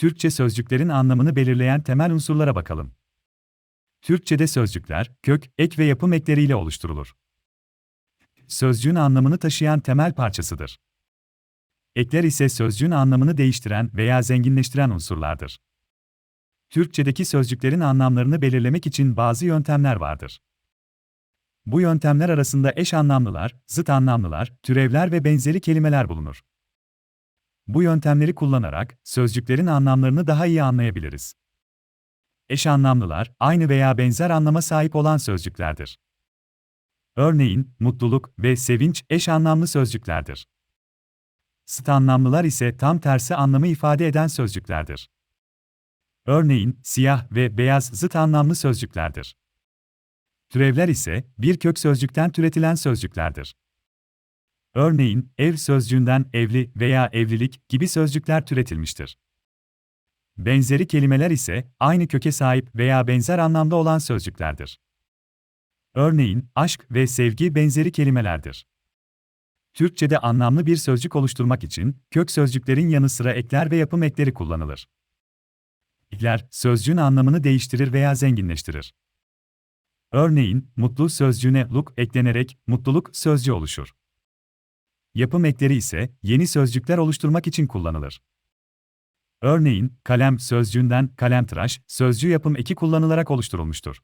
Türkçe sözcüklerin anlamını belirleyen temel unsurlara bakalım. Türkçede sözcükler, kök, ek ve yapım ekleriyle oluşturulur. Sözcüğün anlamını taşıyan temel parçasıdır. Ekler ise sözcüğün anlamını değiştiren veya zenginleştiren unsurlardır. Türkçedeki sözcüklerin anlamlarını belirlemek için bazı yöntemler vardır. Bu yöntemler arasında eş anlamlılar, zıt anlamlılar, türevler ve benzeri kelimeler bulunur. Bu yöntemleri kullanarak sözcüklerin anlamlarını daha iyi anlayabiliriz. Eş anlamlılar, aynı veya benzer anlama sahip olan sözcüklerdir. Örneğin, mutluluk ve sevinç eş anlamlı sözcüklerdir. Zıt anlamlılar ise tam tersi anlamı ifade eden sözcüklerdir. Örneğin, siyah ve beyaz zıt anlamlı sözcüklerdir. Türevler ise bir kök sözcükten türetilen sözcüklerdir. Örneğin, ev sözcüğünden evli veya evlilik gibi sözcükler türetilmiştir. Benzeri kelimeler ise aynı köke sahip veya benzer anlamda olan sözcüklerdir. Örneğin, aşk ve sevgi benzeri kelimelerdir. Türkçede anlamlı bir sözcük oluşturmak için kök sözcüklerin yanı sıra ekler ve yapım ekleri kullanılır. Ekler, sözcüğün anlamını değiştirir veya zenginleştirir. Örneğin, mutlu sözcüğüne luk eklenerek mutluluk sözcüğü oluşur. Yapım ekleri ise yeni sözcükler oluşturmak için kullanılır. Örneğin, kalem sözcüğünden kalemtıraş sözcüğü yapım eki kullanılarak oluşturulmuştur.